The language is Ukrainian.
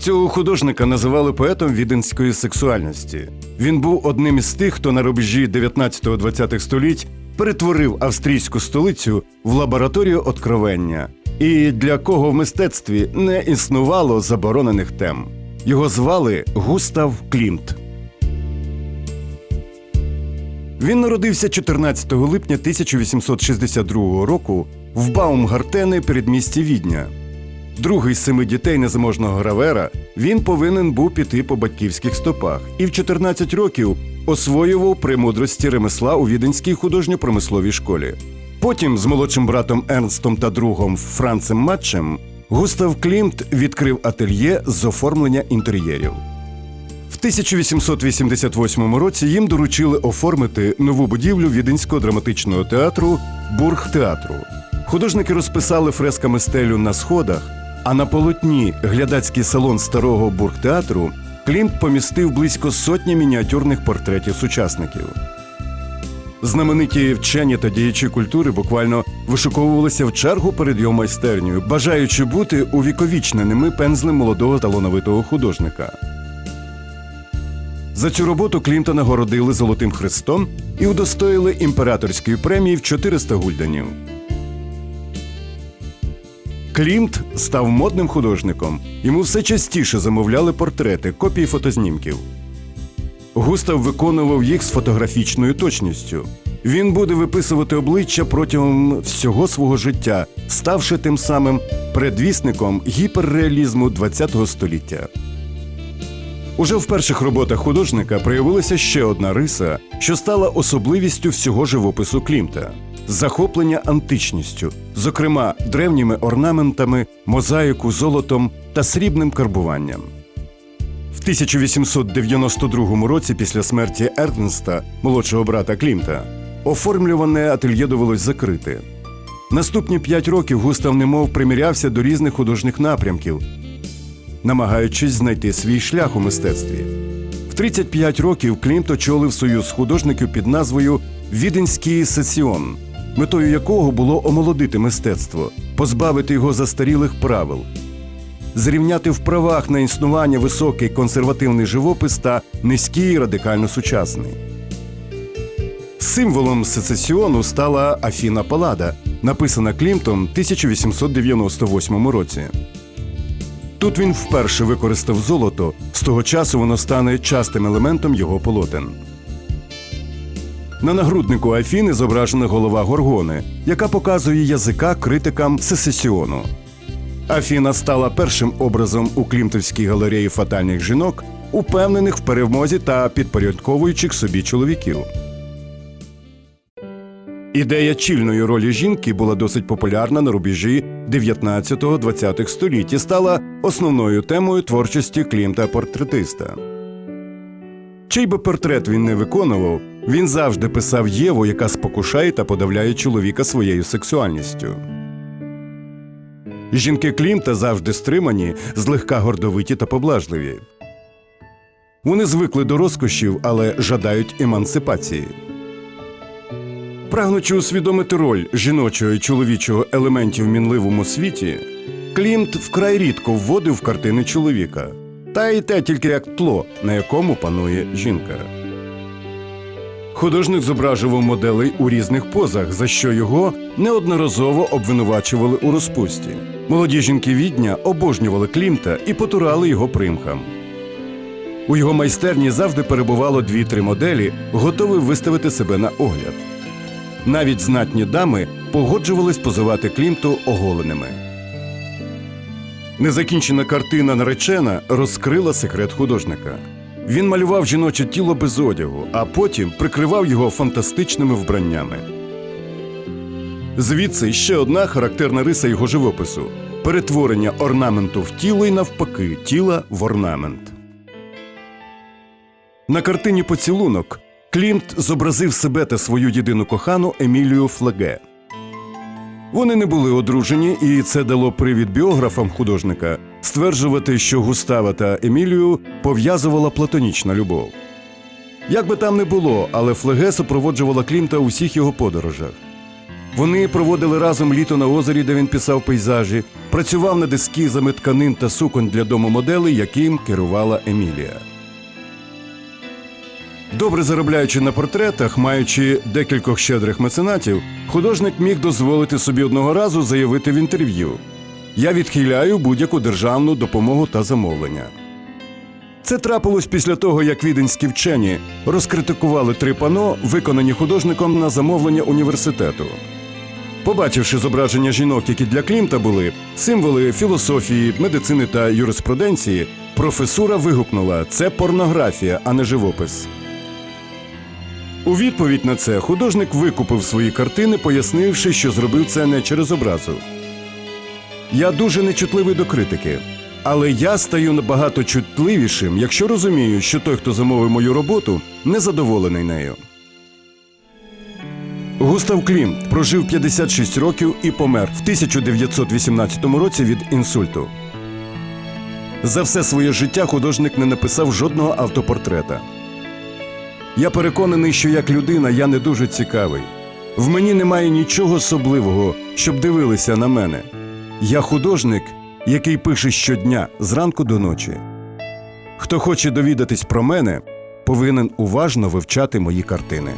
Цього художника називали поетом віденської сексуальності. Він був одним із тих, хто на рубежі 19-20 століть перетворив австрійську столицю в лабораторію откровення, і для кого в мистецтві не існувало заборонених тем. Його звали Густав Клімт. Він народився 14 липня 1862 року в Баумгартене передмісті Відня. Другий з семи дітей незаможного гравера, він повинен був піти по батьківських стопах і в 14 років освоював премудрості ремесла у Віденській художньо-промисловій школі. Потім з молодшим братом Ернстом та другом Францем Матчем Густав Клімт відкрив ательє з оформлення інтер'єрів. В 1888 році їм доручили оформити нову будівлю Віденського драматичного театру Бургтеатру. Художники розписали фресками стелю на сходах, а на полотні глядацький салон старого бургтеатру Клімт помістив близько сотні мініатюрних портретів сучасників. Знамениті вчені та діячі культури буквально вишуковувалися в чергу перед його майстернею, бажаючи бути увіковічненими пензлем молодого талановитого художника. За цю роботу Клімта нагородили Золотим Хрестом і удостоїли імператорської премії в 400 гульденів. Клімт став модним художником. Йому все частіше замовляли портрети, копії фотознімків. Густав виконував їх з фотографічною точністю. Він буде виписувати обличчя протягом всього свого життя, ставши тим самим предвісником гіперреалізму ХХ століття. Уже в перших роботах художника проявилася ще одна риса, що стала особливістю всього живопису Клімта захоплення античністю, зокрема древніми орнаментами, мозаїку, золотом та срібним карбуванням. В 1892 році, після смерті Ернста, молодшого брата Клімта, оформлюване ательє довелось закрити. Наступні п'ять років Густав немов примірявся до різних художніх напрямків, намагаючись знайти свій шлях у мистецтві. В 35 років Клімт очолив союз художників під назвою Віденський сесіон, метою якого було омолодити мистецтво, позбавити його застарілих правил, зрівняти в правах на існування високий консервативний живопис та низький радикально сучасний. Символом сецесіону стала Афіна Палада, написана Клімтом в 1898 році. Тут він вперше використав золото, з того часу воно стане частим елементом його полотен. На нагруднику Афіни зображена голова Горгони, яка показує язика критикам сесесіону. Афіна стала першим образом у Клімтовській галереї фатальних жінок, упевнених в перемозі та підпорядковуючих собі чоловіків. Ідея чільної ролі жінки була досить популярна на рубежі 19-20 століть і стала основною темою творчості Клімта портретиста. Чий би портрет він не виконував, він завжди писав Єву, яка спокушає та подавляє чоловіка своєю сексуальністю. Жінки Клімта завжди стримані, злегка гордовиті та поблажливі. Вони звикли до розкошів, але жадають емансипації. Прагнучи усвідомити роль жіночого і чоловічого елементів в мінливому світі, Клімт вкрай рідко вводив картини чоловіка, та й те тільки як тло, на якому панує жінка. Художник зображував моделей у різних позах, за що його неодноразово обвинувачували у розпусті. Молоді жінки відня обожнювали Клімта і потурали його примхам. У його майстерні завжди перебувало дві-три моделі, готові виставити себе на огляд. Навіть знатні дами погоджувались позивати Клімту оголеними. Незакінчена картина наречена розкрила секрет художника. Він малював жіноче тіло без одягу, а потім прикривав його фантастичними вбраннями. Звідси ще одна характерна риса його живопису перетворення орнаменту в тіло і навпаки тіла в орнамент. На картині Поцілунок Клімт зобразив себе та свою єдину кохану Емілію Флаге. Вони не були одружені, і це дало привід біографам художника стверджувати, що Густава та Емілію пов'язувала платонічна любов. Як би там не було, але Флеге супроводжувала Клімта у всіх його подорожах. Вони проводили разом літо на озері, де він писав пейзажі, працював над ескізами тканин та суконь для дому моделей, яким керувала Емілія. Добре заробляючи на портретах, маючи декількох щедрих меценатів, художник міг дозволити собі одного разу заявити в інтерв'ю: Я відхиляю будь-яку державну допомогу та замовлення. Це трапилось після того, як віденські вчені розкритикували три пано, виконані художником на замовлення університету. Побачивши зображення жінок, які для Клімта були символи філософії, медицини та юриспруденції, професура вигукнула: це порнографія, а не живопис. У відповідь на це художник викупив свої картини, пояснивши, що зробив це не через образу. Я дуже нечутливий до критики, але я стаю набагато чутливішим, якщо розумію, що той, хто замовив мою роботу, незадоволений нею. Густав Клімт прожив 56 років і помер в 1918 році від інсульту. За все своє життя художник не написав жодного автопортрета. Я переконаний, що як людина я не дуже цікавий. В мені немає нічого особливого, щоб дивилися на мене. Я художник, який пише щодня зранку до ночі. Хто хоче довідатись про мене, повинен уважно вивчати мої картини.